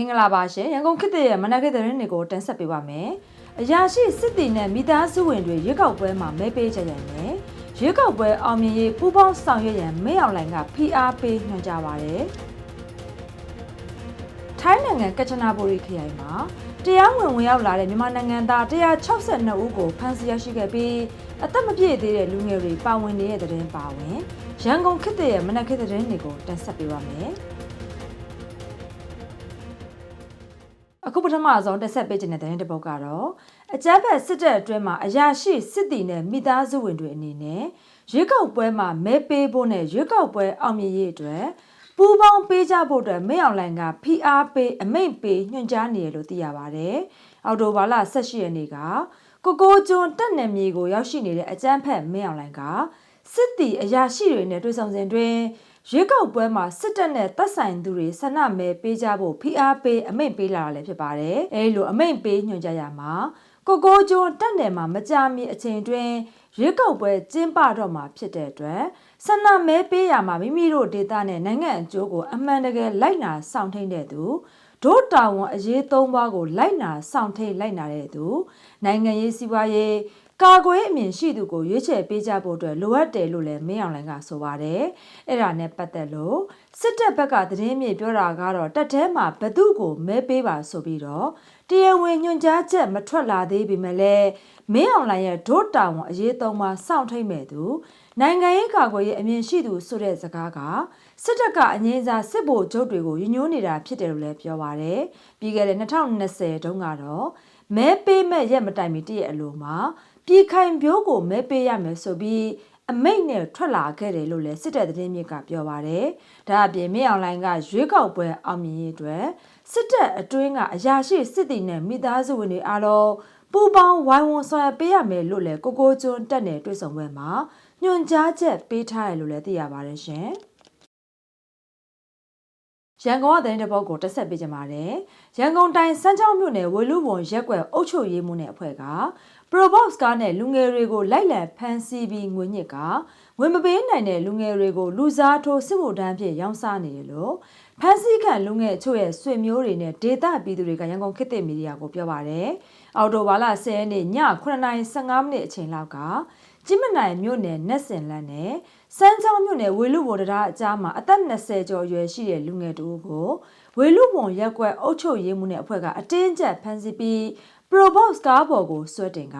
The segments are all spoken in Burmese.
င်္ဂလာပါရှင်ရန်ကုန်ခေတ်သစ်ရဲ့မနက်ခင်းသတင်းတွေကိုတင်ဆက်ပေးပါမယ်အရာရှိစစ်တီနဲ့မိသားစုဝင်တွေရွေးကောက်ပွဲမှာမဲပေးကြရမယ်ရွေးကောက်ပွဲအောင်မြင်ရေးပူးပေါင်းဆောင်ရွက်ရန်မဲအောင်လိုင်ကဖိအားပေးညွှန်ကြားပါတယ်ထိုင်းနိုင်ငံကချနာဘူရီခရိုင်မှာတရားဝင်ဝင်ရောက်လာတဲ့မြန်မာနိုင်ငံသား162ဦးကိုဖမ်းဆီးရရှိခဲ့ပြီးအသက်မပြည့်သေးတဲ့လူငယ်တွေပါဝင်နေတဲ့တဲ့တင်ပါဝင်ရန်ကုန်ခေတ်သစ်ရဲ့မနက်ခင်းသတင်းတွေကိုတင်ဆက်ပေးပါမယ်။ ပထမဆုံးတက်ဆက်ပေးခြင်းတဲ့တဲ့တစ်ပုဒ်ကတော့အကြမ်းဖက်စစ်တပ်အတွင်းမှာအရာရှိစစ်တီနဲ့မိသားစုဝင်တွေအနေနဲ့ရွေးကောက်ပွဲမှာမဲပေးဖို့နဲ့ရွေးကောက်ပွဲအောင်မြင်ရေးအတွက်ပူးပေါင်းပေးကြဖို့အတွက်မင်းအောင်လှိုင်ကဖိအားပေးအမိန့်ပေးညွှန်ကြားနေတယ်လို့သိရပါတယ်။အော်တိုဘာလ18ရက်နေ့ကကိုကိုကျွန်းတက်နယ်မြေကိုရောက်ရှိနေတဲ့အကြမ်းဖက်မင်းအောင်လှိုင်ကစစ်တီအရာရှိတွေနဲ့တွေ့ဆုံစဉ်တွင် ရွေးကောက်ပွဲမှာစစ်တပ်နဲ့တပ်ဆိုင်သူတွေဆန္ဒမဲပေးကြဖို့ဖိအားပေးအမိန့်ပေးလာတာလည်းဖြစ်ပါတယ်။အဲလိုအမိန့်ပေးညွှန်ကြားရမှာကိုကိုကျွန်းတက်နယ်မှာမကြာမီအချိန်တွင်ရွေးကောက်ပွဲကျင်းပတော့မှာဖြစ်တဲ့အတွက်ဆန္ဒမဲပေးရမှာမိမိတို့ဒေသနဲ့နိုင်ငံအကျိုးကိုအမှန်တကယ်လိုက်နာဆောင်ထိန်တဲ့သူဒို့တာဝန်အရေးသုံးပါးကိုလိုက်နာဆောင်ထိန်လိုက်နာတဲ့သူနိုင်ငံရေးစီးပွားရေး ကာကွယ်အမြင်ရှိသူကိုရွေးချယ်ပေးကြဖို့အတွက်လိုအပ်တယ်လို့လည်းမင်းအောင်လှိုင်ကဆိုပါတယ်။အဲ့ဒါနဲ့ပတ်သက်လို့စစ်တပ်ဘက်ကသတင်းမြေပြောတာကတော့တက်ထဲမှာဘသူ့ကိုမဲပေးပါဆိုပြီးတော့တရားဝင်ညွှန်ကြားချက်မထွက်လာသေးပေမဲ့လည်းမင်းအောင်လှိုင်ရဲ့ဒို့တာဝန်အရေးသုံးပါစောင့်ထိတ်မဲ့သူနိုင်ငံရေးကာကွယ်ရေးအမြင်ရှိသူဆိုတဲ့စကားကစစ်တပ်ကအငြင်းစားစစ်ဗိုလ်ချုပ်တွေကိုညှိုးနေတာဖြစ်တယ်လို့လည်းပြောပါတယ်။ပြီးခဲ့တဲ့2020တုန်းကတော့မဲပေးမဲ့ရက်မတိုင်မီတည့်ရဲ့အလိုမှာ ပြည်ခိုင်ပြိုးကိုမဲပေးရမယ်ဆိုပြီးအမိတ်နဲ့ထွက်လာခဲ့တယ်လို့လည်းစစ်တပ်သတင်းမြစ်ကပြောပါတယ်။ဒါအပြင်မင်းအောင်လိုင်းကရွေးကောက်ပွဲအောင်မြင်ရေးအတွက်စစ်တပ်အတွင်းကအရာရှိစစ်တီနဲ့မိသားစုဝင်တွေအားလုံးပူပေါင်းဝိုင်းဝန်းဆောင်ရွက်ပေးရမယ်လို့လည်းကိုကိုကျွန်းတက်နယ်တွေ့ဆုံပွဲမှာညွှန်ကြားချက်ပေးထားတယ်လို့လည်းသိရပါတယ်ရှင်။ရန်ကုန်ကသတင်းတစ်ပုဒ်ကိုတက်ဆက်ပေးကြပါမယ်။ရန်ကုန်တိုင်းစမ်းချောင်းမြို့နယ်ဝေလူဝန်ရက်ကွယ်အုပ်ချုပ်ရေးမှုနယ်အဖွဲ့က Probox ကားနဲ့လူငယ်တွေကိုလိုက်လံဖမ်းဆီးပြီးငွေညစ်ကငွေမပေးနိုင်တဲ့လူငယ်တွေကိုလူစားထိုးစစ်မှုထမ်းဖြင့်ရောင်းစားနေတယ်လို့ဖမ်းဆီးခံလူငယ်အချို့ရဲ့ဆွေမျိုးတွေနဲ့ဒေတာပြည်သူတွေကရန်ကုန်ခေတ်သစ်မီဒီယာကိုပြောပါတယ်။အော်တိုဘာလ10ရက်နေ့ည9:15မိနစ်အချိန်လောက်ကจิမနိုင်မြို့နယ်နက်စင်လန်းနဲ့စမ်းချောင်းမြို့နယ်ဝေလူဘုံတရားအကြားမှာအသက်20ကျော်အရွယ်ရှိတဲ့လူငယ်တို့ကိုဝေလူဘုံရက်ကွက်အုပ်ချုပ်ရေးမှုနဲ့အဖွဲ့ကအတင်းကျပ်ဖမ်းဆီးပြီး Probox ကားပေါ်ကိုဆွဲတင်က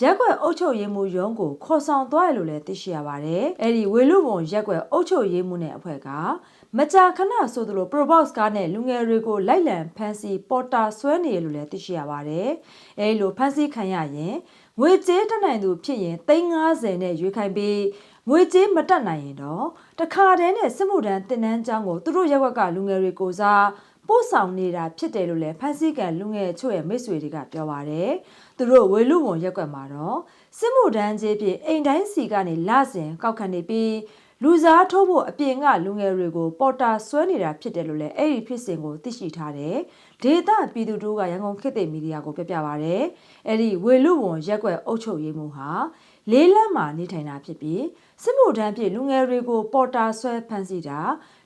ရက်ကွက်အုပ်ချုပ်ရေးမှုရုံးကိုခေါ်ဆောင်သွားရလို့လည်းသိရှိရပါတယ်။အဲဒီဝေလူဘုံရက်ကွက်အုပ်ချုပ်ရေးမှုနဲ့အဖွဲ့ကမကြာခဏဆိုသလို Probox ကားနဲ့လူငယ်တွေကိုလိုက်လံဖမ်းဆီးပေါ်တာဆွဲနေရလို့လည်းသိရှိရပါတယ်။အဲဒီလိုဖမ်းဆီးခံရရင်ငွေကြေးတက်နိုင်သူဖြစ်ရင်350နဲ့ရွေးခိုင်းပြီးငွေကြေးမတက်နိုင်ရင်တော့တခါတည်းနဲ့စစ်မှုထမ်းတင်နန်းကျောင်းကိုသူတို့ရက်ွက်ကလူငယ်တွေကိုစား ပို့ဆောင်နေတာဖြစ်တယ်လို့လည်းဖန်စီကန်လူငယ်ချို့ရဲ့မိတ်ဆွေတွေကပြောပါတယ်။သူတို့ဝေလူဝန်ရက်ွက်မှာတော့စစ်မှုထမ်းကြီးဖြစ်အိမ်တိုင်းစီကနေလစဉ်ကောက်ခံနေပြီးလူစားထိုးဖို့အပြင်ကလူငယ်တွေကိုပေါ်တာဆွဲနေတာဖြစ်တယ်လို့လည်းအဲ့ဒီဖြစ်စဉ်ကိုသိရှိထားတယ်။ဒေတာပြည်သူတို့ကရန်ကုန်ခေတ်သစ်မီဒီယာကိုပြပြပါဗျ။အဲ့ဒီဝေလူဝန်ရက်ွက်အုပ်ချုပ်ရေးမှုဟာလေးလမ်းမှာနေထိုင်တာဖြစ်ပြီးစစ်မှုထမ်းဖြင့်လူငယ်တွေကိုပေါ်တာဆွဲဖမ်းဆီးတာ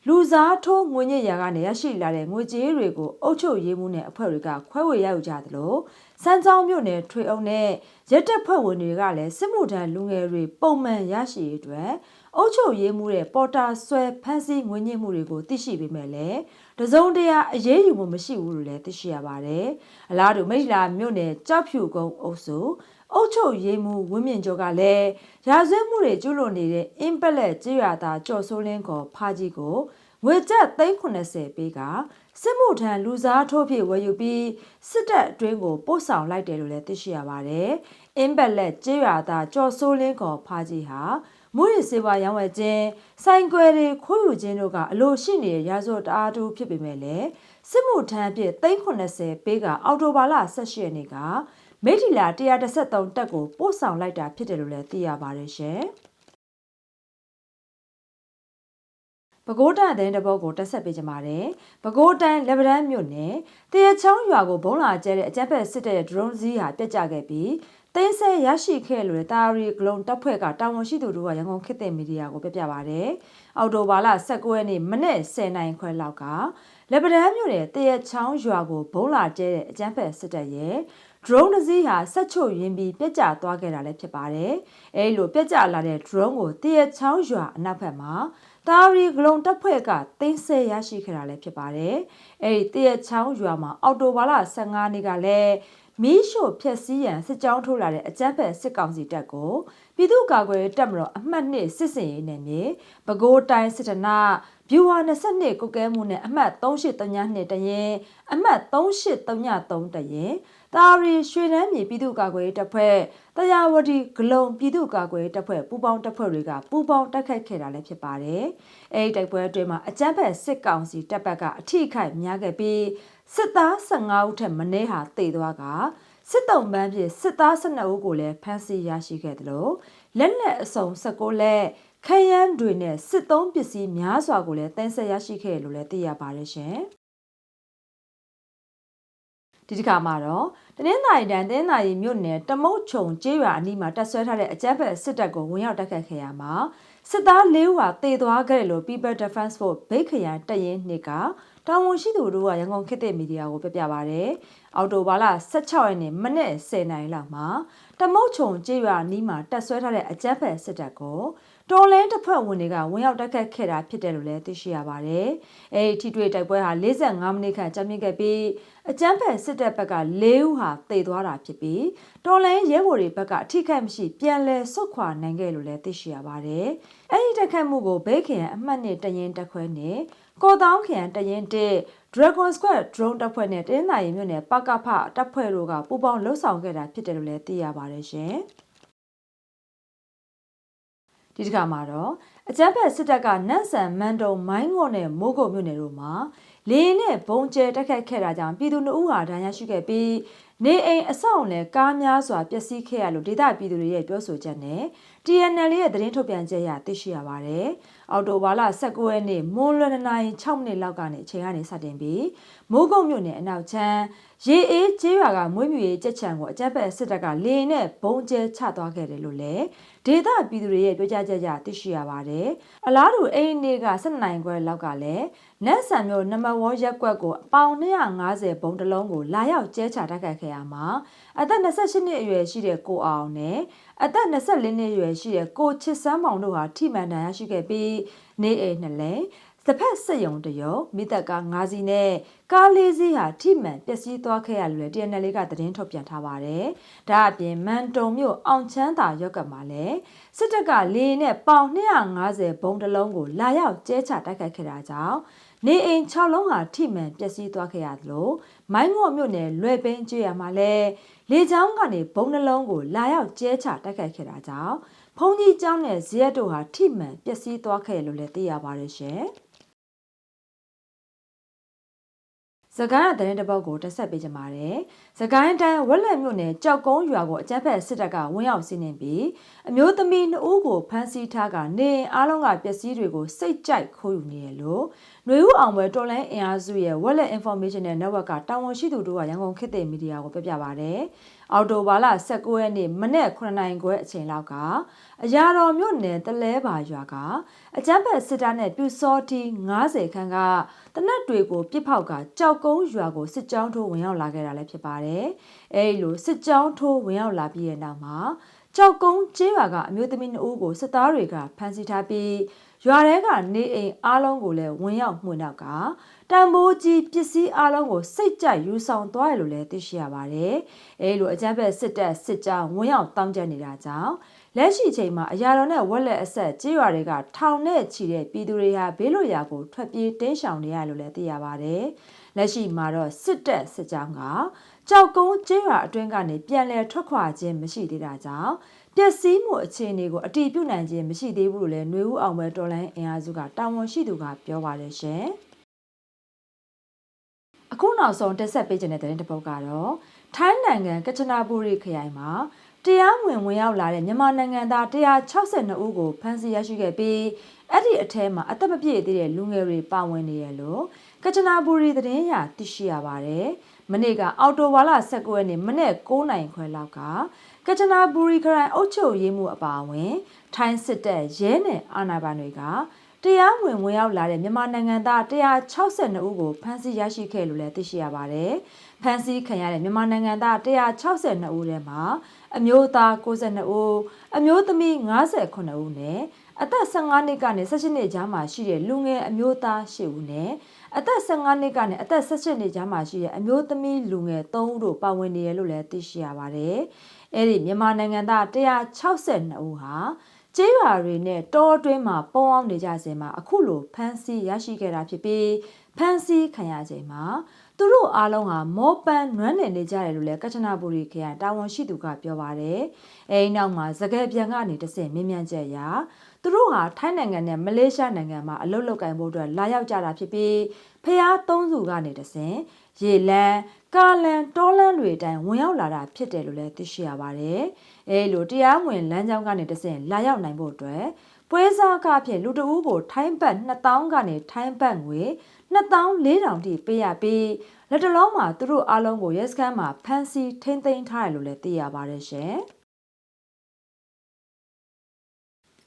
လူစားထိုးငွေညစ်ရာကနေရရှိလာတဲ့ငွေကြေးတွေကိုအုပ်ချုပ်ရေးမှုနဲ့အဖွဲ့တွေကခွဲဝေရယူကြသလိုစမ်းချောင်းမြို့နယ်ထွေအုပ်နဲ့ရက်တက်ဖွဲ့ဝင်တွေကလည်းစစ်မှုထမ်းလူငယ်တွေပုံမှန်ရရှိရေးအတွက်အုပ်ချုပ်ရေးမှုတဲ့ပေါ်တာဆွဲဖမ်းဆီးငွေညစ်မှုတွေကိုသိရှိပေမဲ့လည်းတစုံတရာအရေးယူမှုမရှိဘူးလို့လည်းသိရှိရပါတယ်။အလားတူမိတ်လာမြို့နယ်ကြောက်ဖြူကုန်းအုပ်စုအုတ်ချုပ်ရေးမှုဝင်းမြင့်ကျော်ကလည်းရာဇဝတ်မှုတွေကျူးလွန်နေတဲ့အင်းပက်လက်ကြေးရွာသားကြော်စိုးလင်းကိုဖားကြီးကို ငွေကျပ်380ပေးကစစ်မှုထမ်းလူစားထိုးဖြစ်ဝယ်ယူပြီးစစ်တပ်အတွင်းကိုပို့ဆောင်လိုက်တယ်လို့လည်းသိရှိရပါတယ်။အင်းပက်လက်ကြေးရွာသားကြော်စိုးလင်းကိုဖားကြီးဟာမူရစေဝါရောင်းဝယ်ခြင်းဆိုင်ကွယ်တွေခိုးယူခြင်းတို့ကအလိုရှိနေတဲ့ရာဇဝတ်တအားတူဖြစ်ပေမဲ့လည်းစစ်မှုထမ်းအဖြစ်380ပေးကအော်တိုဘာလ18ရက်နေ့ကမိထီလာ133တက်ကိုပို့ဆောင်လိုက်တာဖြစ်တယ်လို့လည်းသိရပါတယ်ရှင်။ ပဲခူးတန်တဲ့တဘောကိုတက်ဆက်ပေးကြပါတယ်။ပဲခူးတန်လက်ဗရန်မြို့နယ်တရချောင်းရွာကိုဘုံလာကျဲတဲ့အကြက်ဖက်စစ်တပ်ရဲ့ drone စီးဟာပြက်ကျခဲ့ပြီးတင်းဆဲရရှိခဲ့လို့တာရီဂလုံတပ်ဖွဲ့ကတာဝန်ရှိသူတို့ကရန်ကုန်ခေတ်သစ်မီဒီယာကိုပြပြပါဗျ။အော်တိုဘာလ19ရက်နေ့မနေ့10နိုင်ခွဲလောက်ကလက်ပတန်းမြို့နယ်တရက်ချောင်းရွာကိုဘုံလာကျဲတဲ့အကြမ်းဖက်စစ်တပ်ရဲ့ drone တစ်စီးဟာဆက်ချုပ်ရင်းပြီးပြက်ကျသွားခဲ့တာလည်းဖြစ်ပါတယ်။အဲဒီလိုပြက်ကျလာတဲ့ drone ကိုတရက်ချောင်းရွာအနောက်ဘက်မှာ တာရီဂလုံတပ်ဖွဲ့ကတင်းဆဲရရှိခဲ့တာလည်းဖြစ်ပါတယ်။အဲဒီတရက်ချောင်းရွာမှာအော်တိုဘာလ15နေ့ကလည်းမီးရှို့ဖျက်ဆီးရန်စစ်ကြောင်းထိုးလာတဲ့အကြမ်းဖက်စစ်ကောင်စီတပ်ကိုပြည်သူ့ကာကွယ်ရေးတပ်မတော်အမှတ်2စစ်စင်ရေးနယ်မြေပဲခူးတိုင်းစစ်တနာဗျူဟာ22ကုကဲမှုနဲ့အမှတ်3832တရင်အမှတ်3833တရင် တာရီရွှေနန်းမြေပြည်သူ့ကာကွယ်ရေးတပ်ဖွဲ့တရားဝတီဂလုံပြည်သူ့ကာကွယ်ရေးတပ်ဖွဲ့ပူးပေါင်းတပ်ဖွဲ့တွေကပူးပေါင်းတိုက်ခိုက်ခဲ့တာလည်းဖြစ်ပါတယ်။အဲဒီတိုက်ပွဲအတွင်းမှာအကြမ်းဖက်စစ်ကောင်စီတပ်ဘက်ကအထိခိုက်များခဲ့ပြီးစစ်သား15ဦးထက်မနည်းဟာတေသွားကစစ်တုံးပန်းဖြင့်စစ်သား12ဦးကိုလည်းဖမ်းဆီးရရှိခဲ့တယ်လို့လက်လက်အစုံ16လက်ခရမ်းတွေနဲ့စစ်သုံးပစ္စည်းများစွာကိုလည်းတင်ဆက်ရရှိခဲ့လို့လည်းသိရပါတယ်ရှင်။ ဒီတစ်ခါမှာတော့တနင်္သာရီတိုင်းတနင်္သာရီမြို့နယ်တမုတ်ချုံကျေးရွာအနီးမှာတပ်ဆွဲထားတဲ့အကြမ်းဖက်စစ်တပ်ကိုဝင်ရောက်တိုက်ခတ်ခဲ့ရမှာစစ်သား၄ဦးဟာတေသွားခဲ့တယ်လို့ People Defense Force ဘိတ်ခရိုင်တပ်ရင်းနှစ်ကတာဝန်ရှိသူတို့ကရန်ကုန်ခေတ်သစ်မီဒီယာကိုပြပြပါဗျ။အော်တိုဘာလ16ရက်နေ့မနေ့10:00နာရီလောက်မှာတမုတ်ချုံကျေးရွာနီးမှာတပ်ဆွဲထားတဲ့အကြမ်းဖက်စစ်တပ်ကို တော်လင်းတစ်ဖက်ဝင်တွေကဝင်ရောက်တက်ခတ်ခဲ့တာဖြစ်တယ်လို့လည်းသိရှိရပါတယ်။အဲဒီထိတွေ့တိုက်ပွဲဟာ45မိနစ်ခန့်ကြာမြင့်ခဲ့ပြီးအကြမ်းဖက်စစ်တပ်ဘက်က၄ဦးဟာတေသွားတာဖြစ်ပြီးတော်လင်းရဲဘော်တွေဘက်ကအထိခိုက်မရှိပြန်လည်ဆုတ်ခွာနိုင်ခဲ့လို့လည်းသိရှိရပါတယ်။အဲဒီတက်ခတ်မှုကိုဘေးခင်အမှတ်နဲ့တရင်တက်ခွဲနဲ့ကော်တောင်းခင်တရင်တက် Dragon Squad drone တပ်ဖွဲ့နဲ့တင်းနိုင်မြို့နယ်ပကဖတပ်ဖွဲ့တို့ကပူးပေါင်းလှုပ်ဆောင်ခဲ့တာဖြစ်တယ်လို့လည်းသိရပါတယ်ရှင်။ ဒီတစ်ခါမှာတော့အကြမ်းဖက်စစ်တပ်ကနန့်ဆန်မန်တုံမိုင်းငေါ့နဲ့မိုးကုတ်မြို့နယ်တို့မှာလေနဲ့ဘုံကျဲတက်ခတ်ခဲ့တာကြောင့်ပြည်သူနှုတ်ဟာဒဏ်ရာရှိခဲ့ပြီးနေအိမ်အဆောက်လည်းကားများစွာပျက်စီးခဲ့ရလို့ဒေသပြည်သူတွေရဲ့ပြောဆိုချက်နဲ့ TNL ရဲ့သတင်းထုတ်ပြန်ချက်ရသိရှိရပါတယ်။အော်တိုဘာလ19ရက်နေ့မွန်းလွယ်နာရီ6မိနစ်လောက်ကနေအချိန်ကနေစတင်ပြီးမိုးကုတ်မြို့နယ်အနောက်ချမ်းရေအေးကျေးရွာကမွေးမြူရေးကြက်ချံကိုအကြမ်းဖက်စစ်တပ်ကလေနဲ့ဘုံကျဲချသွားခဲ့တယ်လို့လည်းဒေသပြည်သူတွေရဲ့ပြောကြားချက်ရသိရှိရပါတယ်။အလားတူအိမ်နေက7နိုင်ခွဲလောက်ကလည်းနတ်ဆန်မြို့နံပါတ်1ရက်ကွက်ကိုအပေါင်250ဘုံတလုံးကိုလာရောက်ကျဲချတိုက်ခိုက်ခဲ့ရမှာ အသက်28နှစ်အရွယ်ရှိတဲ့ကိုအောင်နဲ့အသက်24နှစ်အရွယ်ရှိတဲ့ကိုချစ်စမ်းမောင်တို့ဟာထိမှန်ဒဏ်ရာရှိခဲ့ပြီးနေအိမ်နှစ်လဲတစ်ဖက်စစ်ယုံတရုံမိသက်ကား၅စီးနဲ့ကားလေးစီးဟာထိမှန်ပျက်စီးသွားခဲ့ရလို့လည်း TNL ကသတင်းထုတ်ပြန်ထားပါတယ်။ဒါအပြင်မန်တုံမြို့အောင်ချမ်းသာရောက်ကမှာလည်းစစ်တပ်ကလေနဲ့ပေါင်250ဘုံတလုံးကိုလာရောက်ကျဲချတိုက်ခိုက်ခဲ့တာကြောင့်နေအိမ်6လုံးဟာထိမှန်ပျက်စီးသွားခဲ့ရသလိုမိုင်းငေါ့မြို့နယ်လွယ်ပင်းကျွော်မှာလည်း လေချောင်းကနေဘုံနှလုံးကိုလာရောက်ကျဲချတိုက်ခိုက်ခဲ့တာကြောင့်ဖုန်ကြီးကျောင်းနဲ့ဇရက်တို့ဟာထိမှန်ပျက်စီးသွားခဲ့လို့လည်းသိရပါတယ်ရှင်။စကိုင်းတဲ့တဲ့ဘောက်ကိုတက်ဆက်ပေးကြပါတယ်။စကိုင်းတိုင်းဝက်လက်မြို့နယ်ကြောက်ကုန်းရွာကိုအကြမ်းဖက်စစ်တပ်ကဝင်ရောက်စီးနင်းပြီးအမျိုးသမီးနှစ်ဦးကိုဖမ်းဆီးထားကနေအားလုံးကပစ္စည်းတွေကိုစိတ်ကြိုက်ခိုးယူနေရလို့ ຫນွေဦးအောင်ပွဲတော်လိုင်းအင်အားစုရဲ့ Wallet Information နဲ့ Network ကတာဝန်ရှိသူတို့ကရန်ကုန်ခေတ်သစ်မီဒီယာကိုပြပြပါဗျ။အော်တိုဘာလ19ရက်နေ့မနေ့9နိုင်ခွဲအချိန်လောက်ကအရာတော်မြို့နယ်တလဲပါရွာကအကြမ်းဖက်စစ်တပ်နဲ့ပြူစောတီ90ခန်းကတနက်တွေကိုပြစ်ဖောက်ကကြောက်ကုန်းရွာကိုစစ်ကြောင်းထိုးဝင်ရောက်လာခဲ့တာလည်းဖြစ်ပါတယ်။အဲဒီလိုစစ်ကြောင်းထိုးဝင်ရောက်လာပြီးတဲ့နောက်မှာ ကြောက်ကုန်းကျေးရွာကအမျိုးသမီး2ဦးကိုစစ်သားတွေကဖမ်းဆီးထားပြီးရွာထဲကနေအိမ်အားလုံးကိုလည်းဝင်ရောက်မှွေနောက်ကတန်ဖိုးကြီးပစ္စည်းအားလုံးကိုစိတ်ကြိုက်ယူဆောင်သွားရလို့လည်းသိရှိရပါတယ်။အဲလိုအကြမ်းဖက်စစ်တပ်စစ်ကြောင်းဝင်ရောက်တောင်းကျနေတာကြောင့် လက်ရှိချိန်မှာအရာတော်နဲ့ဝက်လက်အဆက်ကြေးရွာတွေကထောင်နဲ့ချီတဲ့ပြည်သူတွေဟာဘေးလွတ်ရာကိုထွက်ပြေးတင်းရှောင်နေရလို့လည်းသိရပါတယ်။လက်ရှိမှာတော့စစ်တပ်စစ်ကြောင်းကကြောက်ကုန်းကြေးရွာအတွင်းကနေပြန်လည်ထွက်ခွာခြင်းမရှိသေးတာကြောင့်ပျက်စီးမှုအခြေအနေကိုအတိပြုနိုင်ခြင်းမရှိသေးဘူးလို့လည်းຫນွေဦးအောင်ပဲတော်လိုင်းအင်အားစုကတာဝန်ရှိသူကပြောပါတယ်ရှင်။အခုနောက်ဆုံးတက်ဆက်ပေးခြင်းတဲ့တဲ့တစ်ပုဒ်ကတော့ထိုင်းနိုင်ငံကချနာဘူရီခရိုင်မှာ တရားဝင်ဝင်ရောက်လာတဲ့မြန်မာနိုင်ငံသား162ဦးကိုဖမ်းဆီးရရှိခဲ့ပြီးအဲ့ဒီအထဲမှာအသက်မပြည့်သေးတဲ့လူငယ်တွေပါဝင်နေရလို့ကချနာဘူရီသတင်းရသိရှိရပါတယ်။မနေ့ကအော်တိုဝါလာ19ရက်နေ့မနေ့9နိုင်ခွဲလောက်ကကချနာဘူရီခရိုင်အုပ်ချုပ်ရေးမှုအပါအဝင် ထိုင်းစစ်တပ်ရဲနဲ့အာဏာပိုင်တွေကတရားဝင်ဝင်ရောက်လာတဲ့မြန်မာနိုင်ငံသား162ဦးကိုဖမ်းဆီးရရှိခဲ့လို့လည်းသိရှိရပါတယ်။ဖမ်းဆီးခံရတဲ့မြန်မာနိုင်ငံသား162ဦးထဲမှာ အမျိုးသား62ဦးအမျိုးသမီး58ဦးနဲ့အသက်15နှစ်ကနေ18နှစ်ကြားမှာရှိတဲ့လူငယ်အမျိုးသား10ဦးနဲ့အသက်15နှစ်ကနေအသက်18နှစ်ကြားမှာရှိတဲ့အမျိုးသမီးလူငယ်3ဦးတို့ပါဝင်နေရလို့လည်းသိရှိရပါတယ်။အဲ့ဒီမြန်မာနိုင်ငံသား162ဦးဟာကျေးရွာတွေနဲ့တောအတွင်းမှာပုံအောင်နေကြစဉ်မှာအခုလိုဖမ်းဆီးရရှိခဲ့တာဖြစ်ပြီးဖမ်းဆီးခံရချိန်မှာ သူတို့အားလုံးဟာမောပန်းနွမ်းနယ်နေကြတယ်လို့လည်းကချနာဘူရီခရိုင်တာဝန်ရှိသူကပြောပါတယ်။အဲဒီနောက်မှာသကယ်ပြန်ကနေတဆင့်မြင်းမြန်ချက်ရာသူတို့ဟာထိုင်းနိုင်ငံနဲ့မလေးရှားနိုင်ငံမှာအလုပ်လုပ်ကိုင်ဖို့အတွက်လာရောက်ကြတာဖြစ်ပြီးဖျားသုံးစုကနေတဆင့်ရေလန်းကာလန်တောလန်းတွေအတိုင်းဝင်ရောက်လာတာဖြစ်တယ်လို့လည်းသိရှိရပါတယ်။အဲလိုတရားဝင်လမ်းကြောင်းကနေတဆင့်လာရောက်နိုင်ဖို့အတွက်ပွဲစားကအဖြစ်လူတအူးကိုထိုင်းဘတ်2000ကနေထိုင်းဘတ်ငွေ 2400တိပေးရပြီးလက်တလုံးမှာသူတို့အားလုံးကိုရဲစခန်းမှာဖမ်းဆီးထိန်းသိမ်းထားတယ်လို့လည်းသိရပါတယ်ရှင်။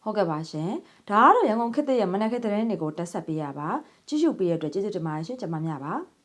ဟုတ်ကဲ့ပါရှင်။ဒါကတော့ရန်ကုန်ခေတ်သစ်ရဲ့မနက်ခင်းသတင်းတွေကိုတက်ဆက်ပေးရပါ။ကြည့်ရှုပေးရတဲ့အတွက်ကျေးဇူးတင်ပါတယ်ရှင်။ကျွန်မများပါ။